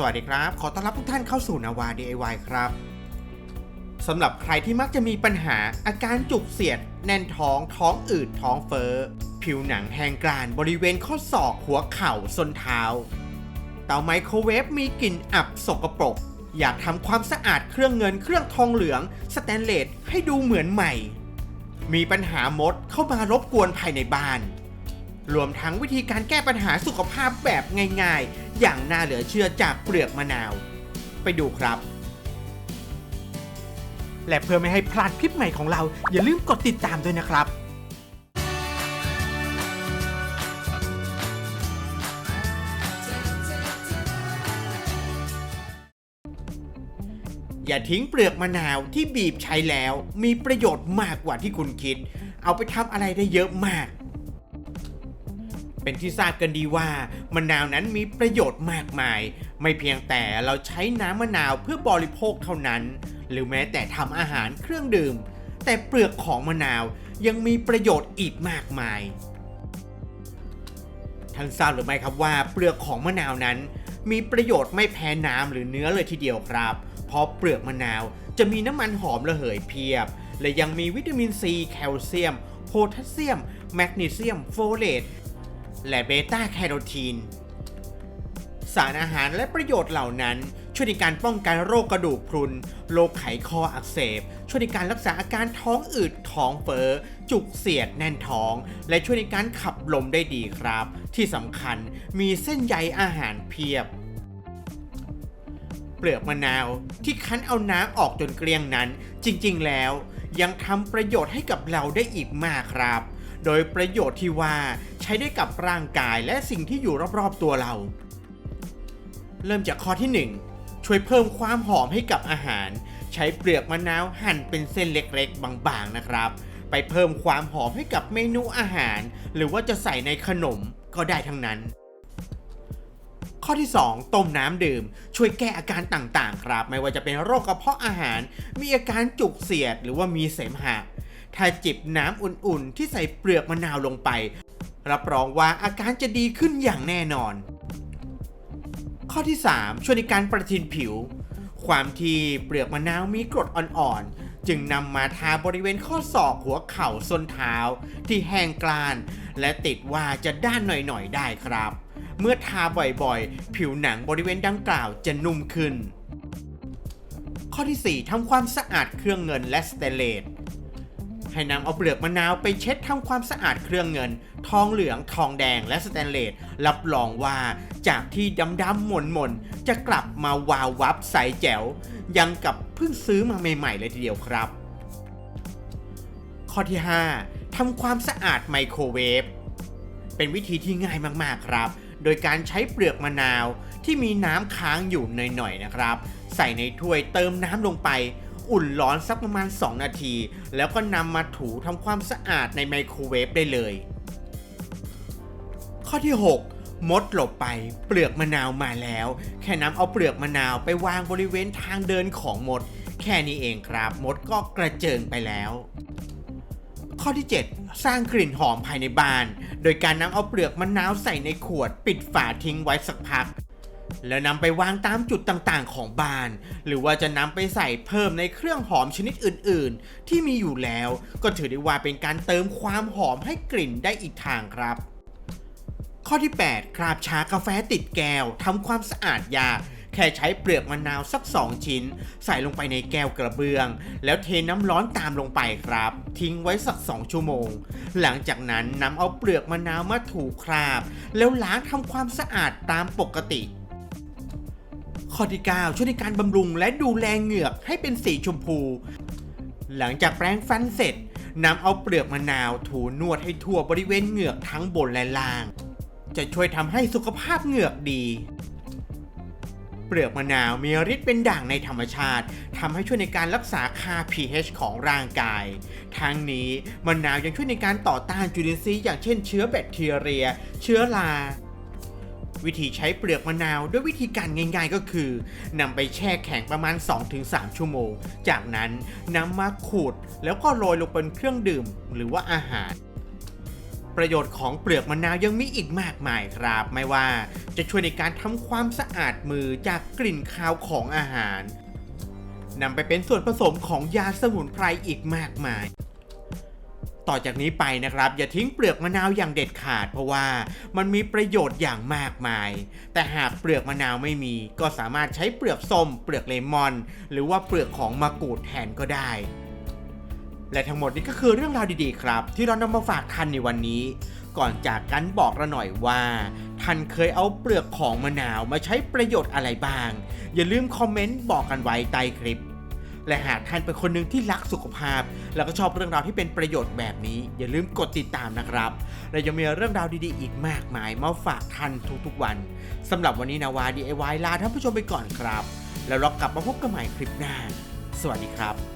สวัสดีครับ ขอต้อนรับทุกท่านเข้าสู่นาวา DIY ครับสำหรับใครที่มักจะมีปัญหาอาการจุกเสียด แน่นท้อง ท้องอืด ท้องเฟ้อ ผิวหนังแห้งกรานบริเวณข้อศอกหัวเข่าส้นเท้า เตาไมโครเวฟมีกลิ่นอับสกปรก อยากทำความสะอาดเครื่องเงินเครื่องทองเหลือง สแตนเลสให้ดูเหมือนใหม่ มีปัญหามดเข้ามารบกวนภายในบ้านรวมทั้งวิธีการแก้ปัญหาสุขภาพแบบง่ายๆ อย่างน่าเหลือเชื่อจากเปลือกมะนาว ไปดูครับ และเพื่อไม่ให้พลาดคลิปใหม่ของเรา อย่าลืมกดติดตามด้วยนะครับอย่าทิ้งเปลือกมะนาวที่บีบใช้แล้ว มีประโยชน์มากกว่าที่คุณคิด เอาไปทำอะไรได้เยอะมาก เป็นที่ทราบกันดีว่ามะนาวนั้นมีประโยชน์มากมาย ไม่เพียงแต่เราใช้น้ำมะนาวเพื่อบริโภคเท่านั้น หรือแม้แต่ทำอาหารเครื่องดื่ม แต่เปลือกของมะนาวยังมีประโยชน์อีกมากมายท่านทราบหรือไม่ครับว่าเปลือกของมะนาวนั้น มีประโยชน์ไม่แพ้น้ำหรือเนื้อเลยทีเดียวครับ เพราะเปลือกมะนาวจะมีน้ำมันหอมระเหยเพียบ และยังมีวิตามินซี แคลเซียม โพแทสเซียม แมกนีเซียม โฟเลต และเบต้าแคโรทีน สารอาหารและประโยชน์เหล่านั้น ช่วยในการป้องกันโรคกระดูกพรุน โรคไขคออักเสบ ช่วยในการรักษาอาการท้องอืดท้องเฟ้อ จุกเสียดแน่นท้อง และช่วยในการขับลมได้ดีครับ ที่สำคัญมีเส้นใยอาหารเพียบเปลือกมะนาวที่คั้นเอาน้ำออกจนเกลี้ยงนั้น จริงๆแล้วยังทำประโยชน์ให้กับเราได้อีกมากครับ โดยประโยชน์ที่ว่าใช้ได้กับร่างกายและสิ่งที่อยู่รอบๆตัวเรา เริ่มจากข้อที่ 1 ช่วยเพิ่มความหอมให้กับอาหาร ใช้เปลือกมะนาวหั่นเป็นเส้นเล็กๆ บางๆนะครับ ไปเพิ่มความหอมให้กับเมนูอาหาร หรือว่าจะใส่ในขนมก็ได้ทั้งนั้นข้อที่ 2 ต้มน้ำดื่ม ช่วยแก้อาการต่างๆ ครับ ไม่ว่าจะเป็นโรคกระเพาะอาหาร มีอาการจุกเสียด หรือว่ามีเสมหะ ถ้าจิบน้ำอุ่นๆ ที่ใส่เปลือกมะนาวลงไป รับรองว่าอาการจะดีขึ้นอย่างแน่นอน ข้อที่ 3 ช่วยในการประทินผิว ความที่เปลือกมะนาวมีกรดอ่อนๆ จึงนำมาทาบริเวณข้อศอกหัวเข่าส้นเท้า ที่แห้งกราน และติดว่าจะด้านหน่อยๆ ได้ครับ เมื่อทาบ่อยๆ ผิวหนังบริเวณดังกล่าวจะนุ่มขึ้นข้อที่ 4ทำความสะอาดเครื่องเงินและสเตนเลส ให้นำเอาเปลือกมะนาวไปเช็ดทำความสะอาดเครื่องเงิน ทองเหลือง ทองแดงและสแตนเลสรับรองว่าจากที่ดำๆหม่นๆจะกลับมาวาววับใสแจ๋ว ยังกับเพิ่งซื้อมาใหม่ๆเลยทีเดียวครับ ข้อที่ 5ทำความสะอาดไมโครเวฟเป็นวิธีที่ง่ายมากๆครับ โดยการใช้เปลือกมะนาวที่มีน้ำค้างอยู่หน่อยๆนะครับ ใส่ในถ้วยเติมน้ำลงไป อุ่นร้อนสักประมาณ 2 นาที แล้วก็นำมาถูทำความสะอาดในไมโครเวฟได้เลย ข้อที่ 6 มดหลบไป เปลือกมะนาวมาแล้ว แค่นำเอาเปลือกมะนาวไปวางบริเวณทางเดินของมด แค่นี้เองครับ มดก็กระเจิงไปแล้วข้อที่ 7 สร้างกลิ่นหอมภายในบ้าน โดยการนำเอาเปลือกมะนาวใส่ในขวด ปิดฝาทิ้งไว้สักพัก แล้วนำไปวางตามจุดต่างๆ ของบ้าน หรือว่าจะนำไปใส่เพิ่มในเครื่องหอมชนิดอื่นๆ ที่มีอยู่แล้ว ก็ถือได้ว่าเป็นการเติมความหอมให้กลิ่นได้อีกทางครับ ข้อที่ 8 คราบชากาแฟติดแก้วทำความสะอาดยากแค่ใช้เปลือกมะนาวสัก 2 ชิ้น ใส่ลงไปในแก้วกระเบื้อง แล้วเทน้ำร้อนตามลงไปครับ ทิ้งไว้สัก 2 ชั่วโมง หลังจากนั้นนำเอาเปลือกมะนาวมาถูคราบ แล้วล้างทำความสะอาดตามปกติ ข้อที่ 9 ช่วยในการบำรุงและดูแลเหงือกให้เป็นสีชมพู หลังจากแปรงฟันเสร็จนำเอาเปลือกมะนาวถูนวดให้ทั่วบริเวณเหงือกทั้งบนและล่าง จะช่วยทำให้สุขภาพเหงือกดี เปลือกมะนาวมีฤทธิ์เป็นด่างในธรรมชาติทำให้ช่วยในการรักษาค่า pH ของร่างกาย ทั้งนี้มะนาวยังช่วยในการต่อต้านจุลินทรีย์อย่างเช่นเชื้อแบคทีเรีย เชื้อรา วิธีใช้เปลือกมะนาวด้วยวิธีการง่าย ๆก็คือนำไปแช่แข็งประมาณ 2-3 ชั่วโมง จากนั้นนำมาขูดแล้วก็โรยลงบนเครื่องดื่มหรือว่าอาหารประโยชน์ของเปลือกมะนาวยังมีอีกมากมายครับ ไม่ว่าจะช่วยในการทำความสะอาดมือจากกลิ่นคาวของอาหารนำไปเป็นส่วนผสมของยาสมุนไพรอีกมากมาย ต่อจากนี้ไปนะครับ อย่าทิ้งเปลือกมะนาวอย่างเด็ดขาด เพราะว่ามันมีประโยชน์อย่างมากมาย แต่หากเปลือกมะนาวไม่มี ก็สามารถใช้เปลือกส้ม เปลือกเลมอน หรือว่าเปลือกของมะกรูดแทนก็ได้ และทั้งหมดนี้ก็คือเรื่องราวดีๆครับ ที่เรานำมาฝากท่านในวันนี้ ก่อนจากกันบอกเราหน่อยว่าท่านเคยเอาเปลือกของมะนาวมาใช้ประโยชน์อะไรบ้าง อย่าลืมคอมเมนต์บอกกันไว้ใต้คลิป และหากท่านเป็นคนหนึ่งที่รักสุขภาพ แล้วก็ชอบเรื่องราวที่เป็นประโยชน์แบบนี้ อย่าลืมกดติดตามนะครับ และยังมีเรื่องราวดีๆ อีกมากมายมาฝากท่านทุกๆวันสำหรับวันนี้นาวา DIY ลาท่านผู้ชมไปก่อนครับ แล้วเรากลับมาพบกันใหม่คลิปหน้า สวัสดีครับ